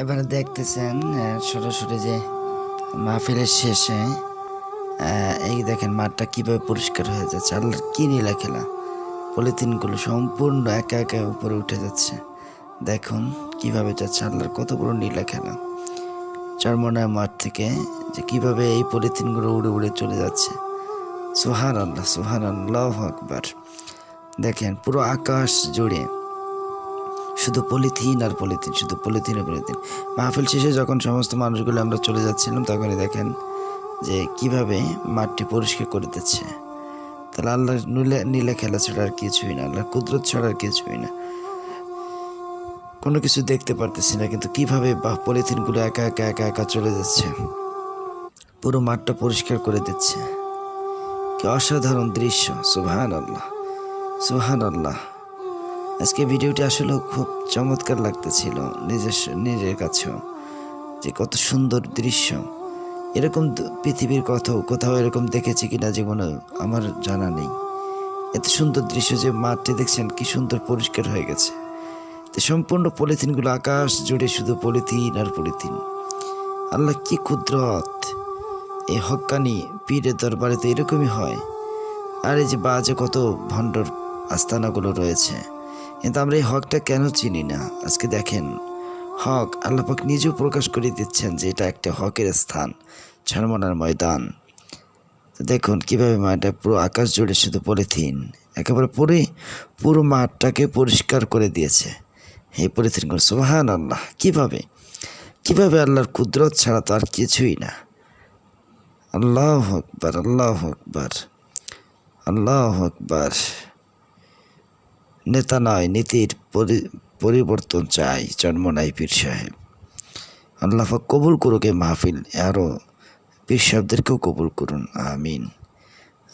এবারে দেখতেছেন সরাসরি যে মাহফিলের শেষে এই দেখেন মাঠটা কীভাবে পরিষ্কার হয়ে যাচ্ছে আল্লাহর কি নীলা খেলা পলিথিনগুলো সম্পূর্ণ একা একা উপরে উঠে যাচ্ছে। দেখুন কীভাবে যাচ্ছে, আল্লাহর কত বড় নীলা খেলা চরমনায় মাঠ থেকে যে কীভাবে এই পলিথিনগুলো উড়ে উড়ে চলে যাচ্ছে। সোহার আল্লাহ সোহার আল্লাহ আকবার। দেখেন পুরো আকাশ জুড়ে শুধু পলিথিন আর পলিথিন, শুধু পলিথিন আর পলিথিন। মাহফিল শেষে যখন সমস্ত মানুষগুলো আমরা চলে যাচ্ছিলাম, তখনই দেখেন যে কীভাবে মাঠটি পরিষ্কার করে দিচ্ছে। তাহলে আল্লাহ নীলে নীলে খেলা ছাড়া আর কিছুই না, আল্লাহ কুদরত ছাড়া আর কিছুই না। কোনো কিছু দেখতে পারতেছি না, কিন্তু কীভাবে বা পলিথিনগুলো একা একা একা একা চলে যাচ্ছে। পুরো মাঠটা পরিষ্কার করে দিচ্ছে। কি অসাধারণ দৃশ্য সুবহান আল্লাহ সুবহান আল্লাহ আজকে ভিডিওটি আসলে খুব চমৎকার লাগতেছিল নিজের নিজের কাছেও। যে কত সুন্দর দৃশ্য। এরকম পৃথিবীর কোথাও কোথাও এরকম দেখেছি কিনা জীবনে আমার জানা নেই। এত সুন্দর দৃশ্য যে মাঠটি দেখছেন কি সুন্দর পরিষ্কার হয়ে গেছে। তো সম্পূর্ণ পলিথিনগুলো আকাশ জুড়ে শুধু পলিথিন আর পলিথিন। আল্লাহ কি কুদরত! এই হক্কানি পীরের দরবারে তো এরকমই হয়। আর এই যে বাজে কত ভণ্ডর আস্তানাগুলো রয়েছে। কিন্তু আমরা এই হকটা কেন চিনি না? আজকে দেখেন, হক আল্লাপাক নিজেও প্রকাশ করে দিচ্ছেন যে এটা একটা হকের স্থান ছড়মনার ময়দান। দেখুন কীভাবে মাঠটা পুরো আকাশ জুড়ে শুধু পলিথিন, একেবারে পুরো পুরো মাঠটাকে পরিষ্কার করে দিয়েছে। এই পলিথিনগুলো সোহান আল্লাহ কীভাবে? কীভাবে আল্লাহর কুদরত ছাড়া তো আর কিছুই না। আল্লাহ আকবার আল্লাহ আকবার আল্লাহ আকবার। নেতা নয়, নীতির পরি- পরিবর্তন চাই, জন্ম নাই পীর সাহেব। আল্লাহ কবুল করুক মাহফিল, আরও পীর সাহেবদেরকেও কবুল করুন, আমিন।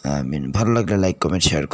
আমিন। ভালো লাগলে লাইক কমেন্ট শেয়ার করুন।